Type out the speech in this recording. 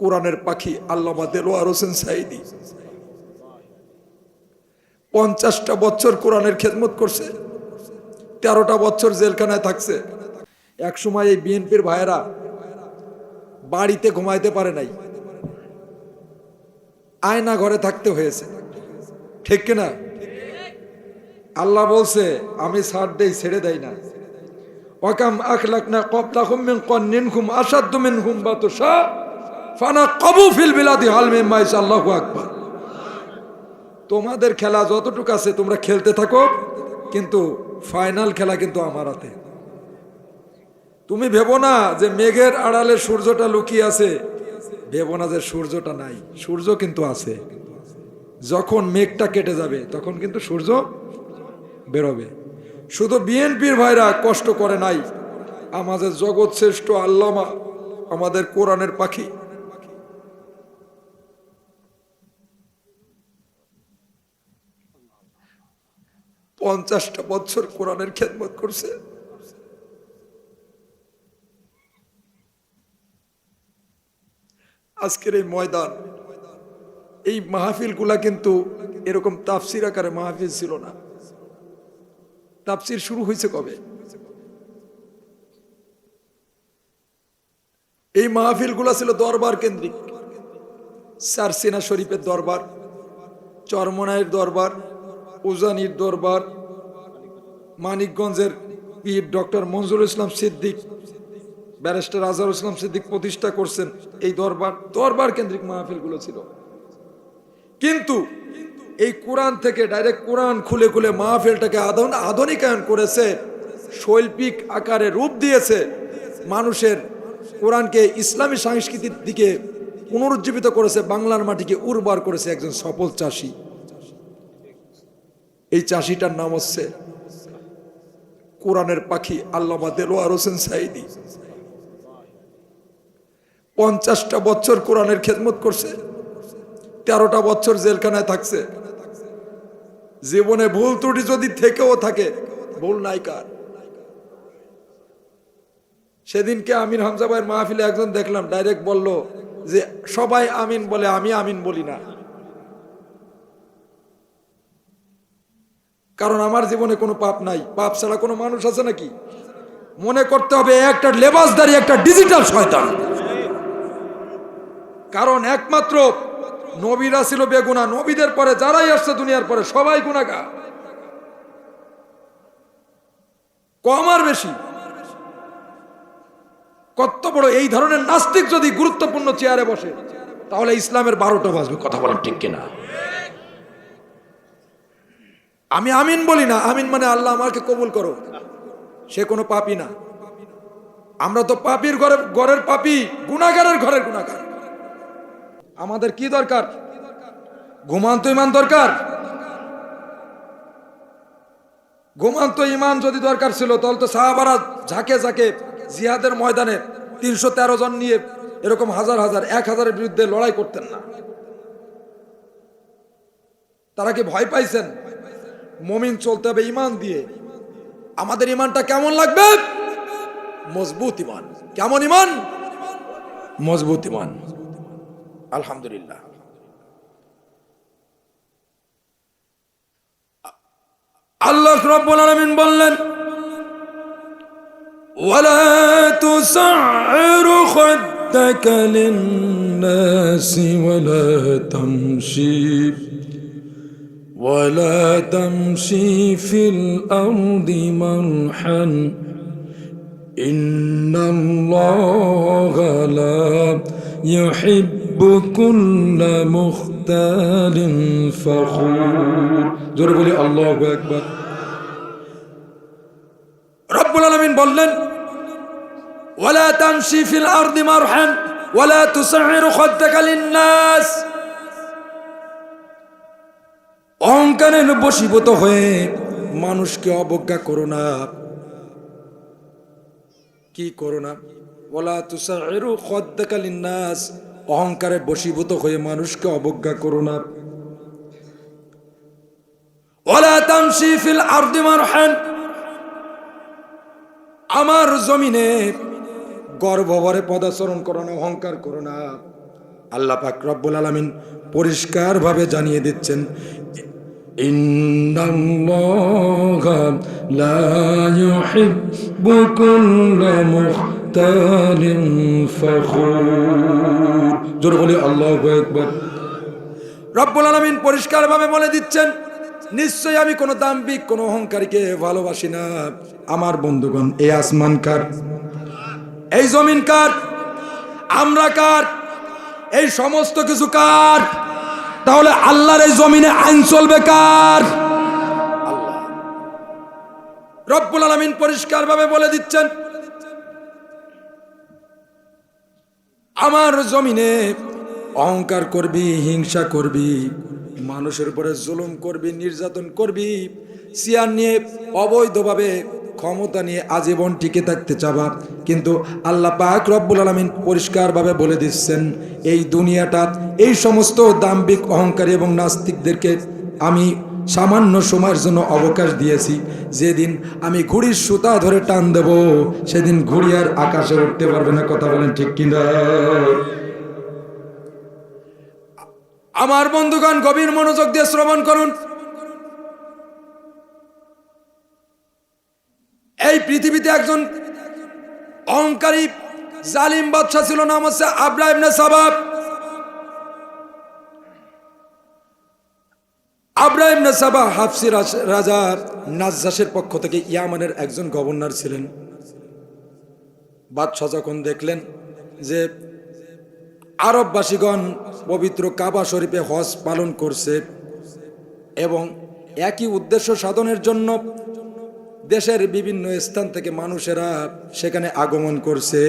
কোরআনের পাখি আল্লামা দেলোয়ার হোসেন সাইদি। পঞ্চাশটা বছর কোরআনের খেদমত করছে, তেরোটা বছর জেলখানায় থাকছে। এক সময় এই বিএনপির ভাইয়েরা বাড়িতে ঘুমাইতে পারে নাই। আয়না ঘরে থাকতে হয়েছে। ঠিক কিনা? আল্লাহ বলছে, আমি ছাড় দেই, ছেড়ে দেই না। ওয়াকাম আখলাক না কবলাহুম মিন কন্নিনহুম আসাদ্দু মিনহুম বাতুশা ফানা কবু ফিল বিলাদি হাল মিম্মা আল্লাহু তোমাদের খেলা যতটুকু আছে তোমরা খেলতে থাকো, কিন্তু ফাইনাল খেলা কিন্তু আমার হাতে। তুমি ভেবো না যে মেঘের আড়ালে সূর্যটা লুকিয়ে আছে? ভেবো না যে সূর্যটা নাই। সূর্য কিন্তু আছে। যখন মেঘটা কেটে যাবে, তখন কিন্তু সূর্য বেরোবে। শুধু বিএনপির ভাইরা কষ্ট করে নাই। আমাদের জগৎ শ্রেষ্ঠ আল্লামা, আমাদের কোরআনের পাখি। পঞ্চাশটা বছর কোরআনের খেদমত করছে। আজকের এই ময়দান, এই মাহফিলগুলা কিন্তু এরকম তাফসির আকারে মাহফিল ছিল না। তাফসির শুরু হয়েছে কবে? এই মাহফিলগুলা ছিল দরবার কেন্দ্রিক। সারসিনা শরীফের দরবার চরমনায়ের দরবার, উজানির দরবার মানিকগঞ্জের পীর ডক্টর মঞ্জুর ইসলাম সিদ্দিক, ব্যারিস্টার আজহার ইসলাম সিদ্দিক প্রতিষ্ঠা করছেন। এই দরবার দরবার কেন্দ্রিক মাহফিলগুলো ছিল। কিন্তু এই কোরআন থেকে ডাইরেক্ট কোরআন খুলে খুলে মাহফিলটাকে আধুনিকায়ন করেছে, শৈল্পিক আকারে রূপ দিয়েছে, মানুষের কোরআনকে ইসলামী সংস্কৃতির দিকে পুনরুজ্জীবিত করেছে, বাংলার মাটিকে উর্বর করেছে একজন সফল চাষি। এই চাষিটার নাম হচ্ছে কোরআনের পাখি আল্লামা দেলোয়ার হোসেন সাইদি। পঞ্চাশটা বছর কোরআনের খেদমত করছে, তেরোটা বছর জেলখানায় থাকছে। জীবনে ভুল ত্রুটি যদি থেকেও থাকে, ভুল নাই কার। সেদিনকে আমিন হামজা ভাইয়ের মাহফিলে একজন দেখলাম, ডাইরেক্ট বলল যে, সবাই আমিন বলে, আমি আমিন বলি না। কারণ আমার জীবনে কোনো পাপ নাই। পাপ ছাড়া কোনো মানুষ আছে নাকি? মনে করতে হবে একটা লেবাসদারি, একটা ডিজিটাল শয়তান। কারণ একমাত্র নবীরা ছিল বেগুনা। নবীদের পরে যারাই আসছে দুনিয়ার পরে সবাই গুণাগা কম আর বেশি। কত বড় এই ধরনের নাস্তিক যদি গুরুত্বপূর্ণ চেয়ারে বসে, তাহলে ইসলামের বারোটা বাজবে। কথা বলেন ঠিক কিনা? আমি আমিন বলি না, আমিন মানে আল্লাহ আমাকে কবুল করো। সে কোনো পাপি না। আমরা তো পাপির ঘরের ঘরের পাপি গুণাগারের ঘরের গুণাগার আমাদের কি দরকার? ঘুমান্ত ইমান দরকার? ঘুমান্ত ইমান যদি দরকার ছিল, তাহলে তো সাহাবারা ঝাঁকে ঝাঁকে জিহাদের ময়দানে তিনশো তেরো জন নিয়ে এরকম হাজার হাজার, এক হাজারের বিরুদ্ধে লড়াই করতেন না। তারা কি ভয় পাইছেন? মমিন চলতে হবে ইমান দিয়ে। আমাদের ইমানটা কেমন লাগবে? মজবুত ইমান কেমন ইমান মজবুত ইমান আলহামদুলিল্লাহ। আল্লাহ রব্বুল আলামিন বললেন, ওয়ালা তুসাইরু খাদ্দাকা লিন-নাসি ওয়ালা ولا تمشي في الأرض مرحا إن الله لا يحب كل مختال فخور جرب لي الله أكبر রব্বুল আলামিন বললেন ওয়ালা তামশি ফিল আরদি মারহান ওয়ালা তুসাইরু খাদ্দাকা লিন্নাস অহংকারের বশীভূত হয়ে মানুষকে অবজ্ঞা করো না। কি করো না? ওয়ালা তুসাইরু খাদ্দাকা লিন্নাস। অহংকারে বশীভূত হয়ে মানুষকে অবজ্ঞা করো না। তামশি ফিল আমার জমিনে গর্বভরে পদাচরণ করো না, অহংকার করো না। আল্লাহ পাক রব্বুল আলামিন পরিষ্কারভাবে জানিয়ে দিচ্ছেন ইন্নাল্লাহা লা ইউহিব্বু কুল্লা মুখতালিন ফখুর জোরে বলি রব্বুল পরিষ্কারভাবে বলে দিচ্ছেন, নিশ্চয়ই আমি কোনো দাম্ভিক, কোনো অহংকারীকে ভালোবাসি না। আমার বন্ধুগণ, এই আসমান কার? এই জমিন কার? আমরা কার? এই সমস্ত কিছু কার? তাহলে আল্লাহর এই জমিনে আইন চলবে কার? রব্বুল আলমিন পরিষ্কারভাবে বলে দিচ্ছেন, আমার জমিনে অহংকার করবি, হিংসা করবি, মানুষের উপরে জুলুম করবি, নির্যাতন করবি চেয়ার নিয়ে অবৈধভাবে ক্ষমতা নিয়ে আজীবন টিকে থাকতে চাবা। কিন্তু আল্লাহ পাক রব্বুল আলমিন পরিষ্কারভাবে বলে দিচ্ছেন, এই দুনিয়াটা, এই সমস্ত দাম্ভিক অহংকারী এবং নাস্তিকদেরকে আমি সামান্য সময়ের জন্য অবকাশ দিয়েছি। যেদিন আমি ঘুড়ির সুতা ধরে টান দেব, সেদিন ঘুড়ি আর আকাশে উঠতে পারবে না। কথা বলেন ঠিক কিনা? আমার বন্ধুগণ, গভীর মনোযোগ দিয়ে শ্রবণ করুন। পৃথিবীতে একজন অহংকারী জালিম বাদশাহ ছিল, নাম হচ্ছে আবরা ইবনে সাবাব। আবরা ইবনে সাবা হাফসি রাজার রাজা নাজ্জাসের পক্ষ থেকে ইয়ামানের একজন গভর্নর ছিলেন। বাদশাহ যখন দেখলেন যে আরববাসীগণ পবিত্র কাবা শরীফে হজ পালন করছে এবং একই উদ্দেশ্য সাধনের জন্য দেশের বিভিন্ন স্থান থেকে মানুষেরা সেখানে আগমন করছে।